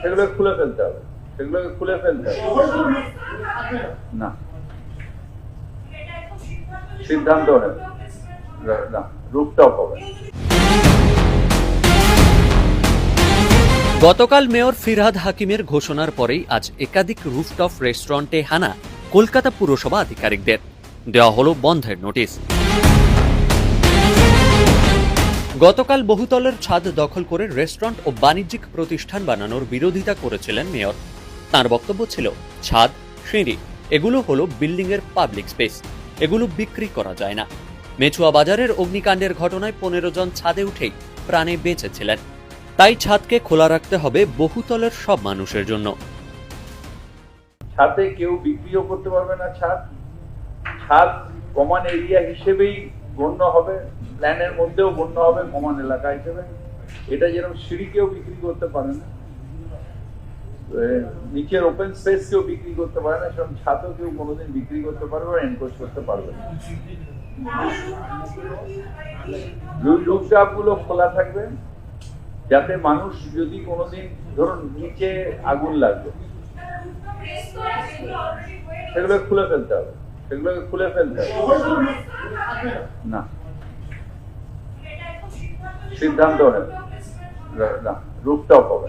সেগুলো খুলে ফেলতে হবে। সেগুলোকে খুলে ফেলতে হবে। না। সিদ্ধান্ত না রূপটপ হবে গতকাল মেয়র ফিরহাদ হাকিমের ঘোষণার পরেই আজ একাধিক রুফটপ রেস্টুরেন্টে হানা কলকাতা পুরসভা আধিকারিকদের। দেওয়া হলো বন্ধের নোটিশ। গতকাল বহুতলের ছাদ দখল করে রেস্টুরেন্ট ও বাণিজ্যিক প্রতিষ্ঠান বানানোর বিরোধিতা করেছিলেন মেয়র। তার বক্তব্য ছিল, ছাদ, সিঁড়ি, এগুলো হলো বিল্ডিংয়ের পাবলিক স্পেস, এগুলো বিক্রি করা যায় না। মেছুয়া বাজারের অগ্নিকাণ্ডের ঘটনায় পনেরো জন ছাদে উঠেই প্রাণে বেঁচেছিলেন। তাই ছাদকে খোলা রাখতে হবে বহুতলের সব মানুষের জন্য। ছাদে কেউ বিক্রিও করতে পারবে না ছাদ। ছাদ কমান এরিয়া হিসেবেই গণ্য হবে। প্ল্যানের মধ্যেও গণ্য হবে কমান এলাকা হিসেবে। এটা যেরকম সিঁড়ি কেউ বিক্রি করতে পারে না। নিচের ওপেন স্পেস কেউ বিক্রি করতে পারে না, সেরকম ছাদও কেউ কোনোদিন বিক্রি করতে পারবে না এনকোজ করতে পারবে না। খোলা থাকবে, যাতে মানুষ যদি কোনোদিন, ধরুন, নিচে আগুন লাগবে সেগুলো খুলে ফেলতে হবে। সেগুলোকে খুলে ফেলতে হবে। না। সিদ্ধান্ত রূপটপ হবে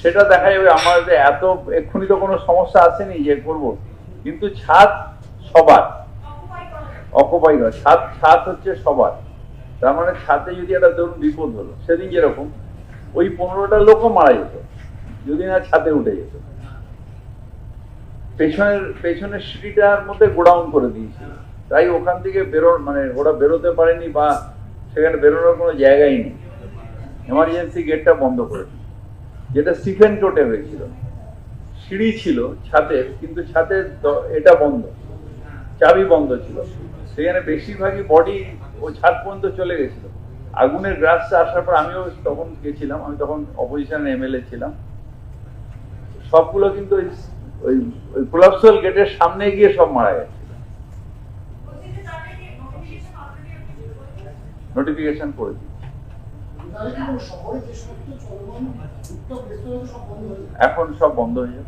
সেটা দেখা যাবে আমার এত, এক্ষুনি তো কোনো সমস্যা আসেনি যে করব। কিন্তু ছাদ সবার। অকুপাই নয় ছাদ ছাদ হচ্ছে সবার। তার মানে ছাদে যদি একটা ধরুন বিপদ হলো, সেদিন যেরকম, ওই পনেরোটা লোকও মারা যেত। যদি না ছাদে উঠে যেত। পেছনের পেছনের সিঁড়িটার মধ্যে গোডাউন করে দিয়েছিল তাই ওখান থেকে বেরো মানে ওরা বেরোতে পারেনি বা সেখানে বেরোনোর কোনো জায়গাই নেই। এমার্জেন্সি গেটটা বন্ধ করেছে যেটা স্টিফেন টোটে হয়েছিল। সিঁড়ি ছিল ছাদের, কিন্তু ছাদের এটা বন্ধ। চাবি বন্ধ ছিল। সেখানে বেশিরভাগই বডি ও ছাদ পর্যন্ত চলে গেছিল। আগুনের গ্রাসটা আসার পর আমিও তখন গেছিলাম, আমি তখন অপোজিশনের এমএলএ ছিলাম। সবগুলো কিন্তু ওই ওই গেটের সামনে গিয়ে সব মারা গেছে নোটিফিকেশন করে দিই শহরে যে সমস্ত চলমান উত্তর রেস্তোরাঁ সব বন্ধ করে এখন সব বন্ধ হয়ে যাবে।